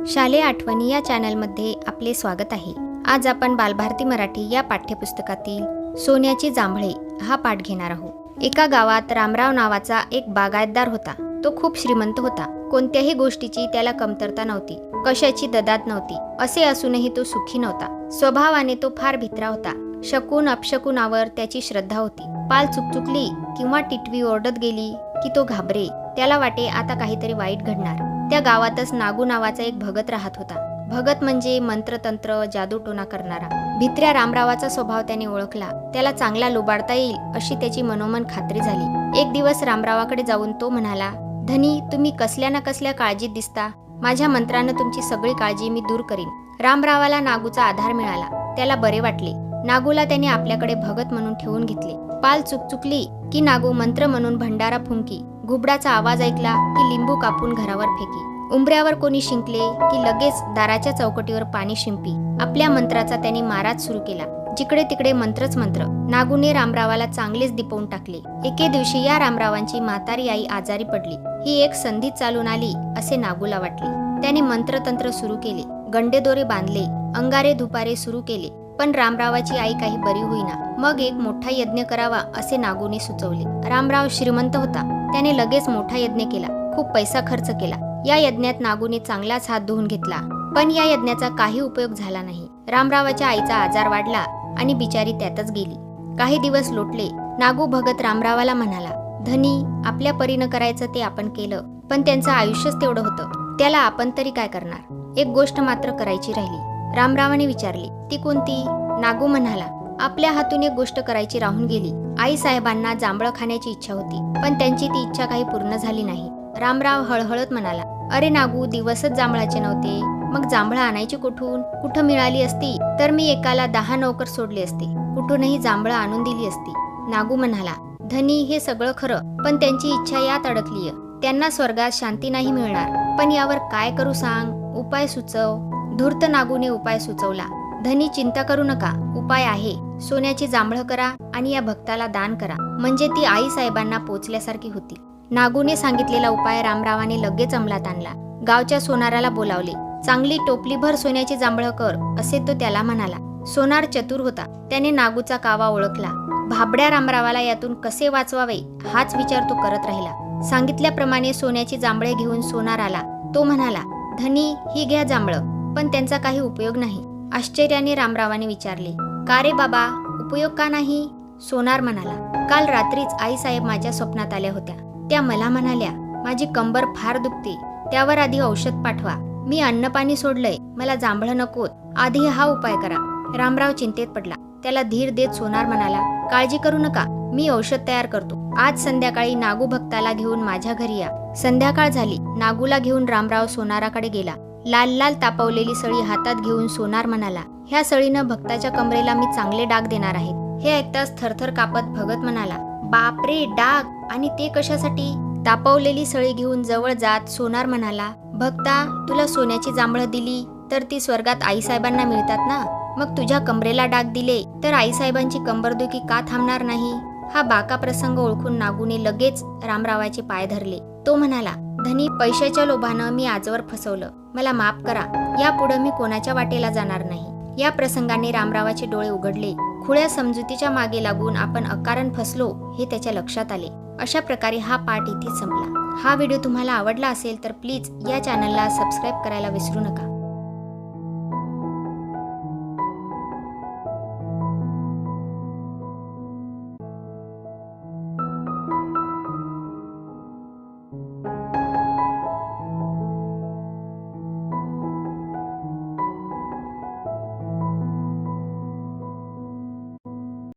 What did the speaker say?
शालेय आठवणी या चॅनलमध्ये आपले स्वागत आहे. आज आपण बालभारती मराठी या पाठ्यपुस्तकातील सोन्याची जांभळे हा पाठ घेणार आहोत. एका गावात रामराव नावाचा एक बागायतदार होता. तो खूप श्रीमंत होता. कोणत्याही गोष्टीची त्याला कमतरता नव्हती. कशाची ददात नव्हती. असे असूनही तो सुखी नव्हता. स्वभावाने तो फार भित्रा होता. शकून अपशकुनावर त्याची श्रद्धा होती. पाल चुकचुकली किंवा टिटवी ओरडत गेली की तो घाबरे. त्याला वाटे आता काहीतरी वाईट घडणार. त्या गावातच नागू नावाचा एक भगत राहत होता. भगत म्हणजे मंत्रतंत्र जादूटोना करणारा. भित्र्या रामरावाचा स्वभाव त्याने ओळखला. त्याला चांगला लुबाडता येईल अशी त्याची मनोमन खात्री झाली. एक दिवस रामरावाकडे जाऊन तो म्हणाला धनी तुम्ही कसल्या ना कसल्या काळजीत दिसता. माझ्या मंत्रानं तुमची सगळी काळजी मी दूर करीन. रामरावाला नागूचा आधार मिळाला. त्याला बरे वाटले. नागूला त्याने आपल्याकडे भगत म्हणून ठेवून घेतले. पाल चुकचुकली की नागू मंत्र म्हणून भंडारा फुंकी. घुबडाचा आवाज ऐकला की लिंबू कापून घरावर फेकी. उंबऱ्यावर कोणी शिंकले की लगेच दाराच्या चौकटीवर पाणी शिंपी. आपल्या मंत्राचा त्यांनी माराच सुरू केला. जिकडे तिकडे मंत्रच मंत्र. नागूने रामरावाला चांगलेच दिपवून टाकले. एके दिवशी या रामरावांची म्हातारी आई आजारी पडली. ही एक संधी चालून आली असे नागूला वाटले. त्याने मंत्रतंत्र सुरू केले. गंडेदोरे बांधले. अंगारे धुपारे सुरू केले. पण रामरावाची आई काही बरी होईना. मग एक मोठा यज्ञ करावा असे नागूने सुचवले. रामराव श्रीमंत होता. त्याने लगेच मोठा यज्ञ केला. खूप पैसा खर्च केला. या यज्ञात नागूने चांगलाच हात धुवून घेतला. पण या यज्ञाचा काही उपयोग झाला नाही. रामरावाच्या आईचा आजार वाढला आणि बिचारी त्यातच गेली. काही दिवस लोटले. नागू भगत रामरावाला म्हणाला धनी आपल्या परीनं करायचं ते आपण केलं पण त्यांचं आयुष्यच तेवढं होतं. त्याला आपण तरी काय करणार? एक गोष्ट मात्र करायची राहिली. रामरावाने विचारली ती कोणती? नागू म्हणाला आपल्या हातून एक गोष्ट करायची राहून गेली. आई साहेबांना जांभळं खाण्याची इच्छा होती पण त्यांची ती इच्छा काही पूर्ण झाली नाही. रामराव हळहळत म्हणाला अरे नागू दिवसच जांभळाचे नव्हते. मग जांभळं आणायची कुठून? कुठं मिळाली असती? तर मी एकाला दहा नोकर सोडले असते. कुठूनही जांभळं आणून दिली असती. नागू म्हणाला धनी हे सगळं खरं पण त्यांची इच्छा यात अडकलीय. त्यांना स्वर्गात शांती नाही मिळणार. पण यावर काय करू सांग? उपाय सुचव. धूर्त नागूने उपाय सुचवला. धनी चिंता करू नका उपाय आहे. सोन्याची जांभळं करा आणि या भक्ताला दान करा. म्हणजे ती आई साहेबांना पोचल्यासारखी होती. नागूने सांगितलेला उपाय रामरावाने लगेच अंमलात आणला. गावच्या सोनाराला बोलावले चांगली टोपलीभर सोन्याची जांभळं कर असे तो त्याला म्हणाला. सोनार चतुर होता. त्याने नागूचा कावा ओळखला. भाबड्या रामरावाला यातून कसे वाचवावे हाच विचार तो करत राहिला. सांगितल्याप्रमाणे सोन्याची जांभळे घेऊन सोनार आला. तो म्हणाला धनी ही घ्या जांभळं पण त्यांचा काही उपयोग नाही. आश्चर्याने रामरावाने विचारले का रे बाबा उपयोग का नाही? सोनार म्हणाला काल रात्रीच आई साहेब माझ्या स्वप्नात आल्या होत्या. त्या मला म्हणाल्या माझी कंबर फार दुखते त्यावर आधी औषध पाठवा. मी अन्नपाणी सोडलंय मला जांभळं नकोत. आधी हा उपाय करा. रामराव चिंतेत पडला. त्याला धीर देत सोनार म्हणाला काळजी करू नका मी औषध तयार करतो. आज संध्याकाळी नागू भक्ताला घेऊन माझ्या घरी या. संध्याकाळ झाली. नागूला घेऊन रामराव सोनाराकडे गेला. लाल लाल तापवलेली सळी हातात घेऊन सोनार म्हणाला ह्या सळीनं भक्ताच्या कमरेला मी चांगले डाग देणार आहे. हे ऐकताच थरथर कापत भगत म्हणाला बापरे डाग! आणि ते कशासाठी? तापवलेली सळी घेऊन जवळ जात सोनार म्हणाला भक्ता तुला सोन्याची जांभळं दिली तर ती स्वर्गात आईसाहेबांना मिळतात ना? मग तुझ्या कमरेला डाग दिले तर आईसाहेबांची कंबरदुखी का थांबणार नाही? हा बाका प्रसंग ओळखून नागूने लगेच रामरावाचे पाय धरले. तो म्हणाला धनी पैशाच्या लोभानं मी आजवर फसवलं. मला माफ करा. यापुढे मी कोणाच्या वाटेला जाणार नाही. या प्रसंगाने रामरावाचे डोळे उघडले. खुळ्या समजुतीच्या मागे लागून आपण अकारण फसलो हे त्याच्या लक्षात आले. अशा प्रकारे हा पाठ इथे संपला. हा व्हिडिओ तुम्हाला आवडला असेल तर प्लीज या चॅनलला सबस्क्राईब करायला विसरू नका.